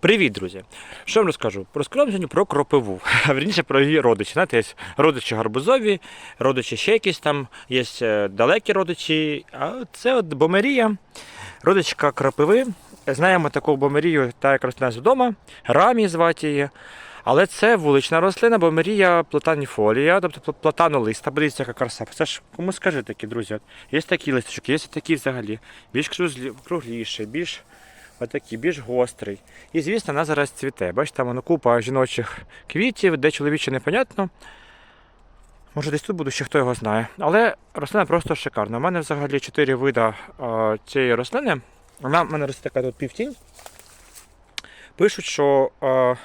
Привіт, друзі! Що вам розкажу? Розкажу сьогодні про кропиву, а вірніше про її родичі. Знаєте, є родичі гарбузові, родичі ще якісь там, є е, далекі родичі. А це от бомерія, родичка кропиви. Знаємо таку бомерію, та як росте у нас вдома, рамі звати її. Але це вулична рослина, бомерія платаніфолія, тобто платанолиста. Подивіться, яка краса. Це ж кому скажи такі, друзі. От Є такі листочки, є такі взагалі. Більш кругліший, більш отакий, більш гострий. І звісно, вона зараз цвіте. Бачите, там воно купа жіночих квітів, де чоловіче непонятно. Може, десь тут буду, ще хто його знає. Але рослина просто шикарна. У мене взагалі чотири вида е, цієї рослини. Вона в мене росте така тут півтінь. Пишуть, що е,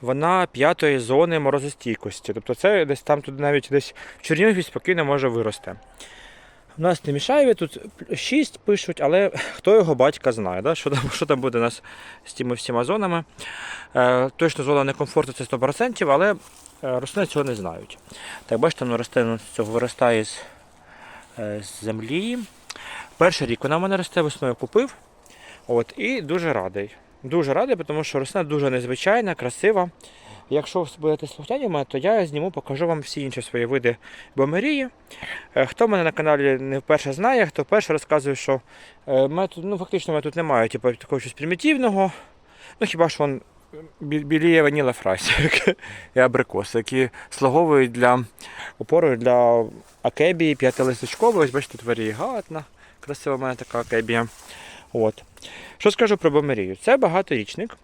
вона п'ятої зони морозостійкості. Тобто це десь там тут навіть десь в Чернігові спокійно може вирости. У нас не Мішаєві, тут 6 пишуть, але хто його батька знає, да? що, там, що там буде у нас з тими всіма зонами. Е, точно зона некомфорту це 100%, але е, рослини цього не знають. Так, бачите, воно росте ну, цього виростає з, е, з землі. Перший рік вона в мене росте, весною купив. От, і дуже радий. Дуже радий, тому що рослина дуже незвичайна, красива. Якщо ви будете слухняні мене, то я зніму, покажу вам всі інші свої види бомерії. Е, Хто мене на каналі не вперше знає, хто вперше розказує, що е, тут, ну, фактично мене тут немає типу, такого щось примітивного. Ну хіба що бі- біліє ваніла фрайс і абрикос, які слуговують для опорою для акебії п'ятилисточкової. Ось бачите, тут варігатна, красива в мене така акебія. От. Що скажу про бомерію? Це багаторічник.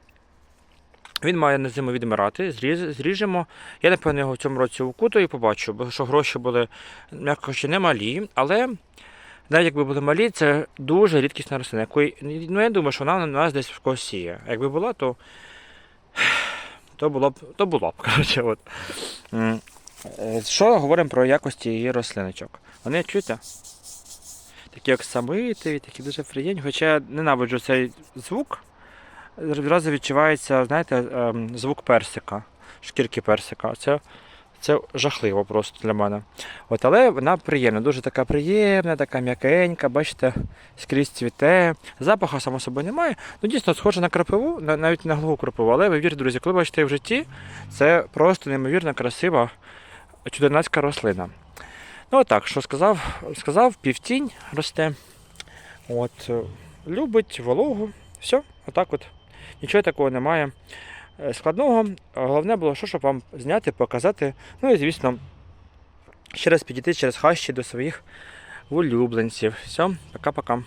Він має на зиму відмирати, зріз, зріжемо. Я, напевно, його в цьому році укутаю і побачу, бо що гроші були, м'яко кажучи, немалі. Але навіть якби були малі, це дуже рідкісна рослина. Якої, ну, я думаю, що вона у нас десь в когось сіє. А Якби була, то, то було б. То було б коротше, от. Е, Що говоримо про якості її рослиночок? Вони чуєте? Такі оксамитові, такі дуже приємні. Хоча я ненавиджу цей звук відразу відчувається, знаєте, ем, звук персика, шкірки персика. Це, це жахливо просто для мене. От, але вона приємна, дуже така приємна, така м'якенька, бачите, скрізь цвіте. Запаху, само собою, немає. Ну, дійсно, схоже на крапиву, навіть на голову крапиву. Але ви вірте, друзі, коли бачите в житті, це просто неймовірно красива чудернацька рослина. Ну, отак, що сказав, сказав, півтінь росте. От, е, любить вологу. Все, отак от. Нічого такого немає е, складного. Головне було, що, щоб вам зняти, показати. Ну і, звісно, ще раз підійти через хащі до своїх улюбленців. Все, пока-пока.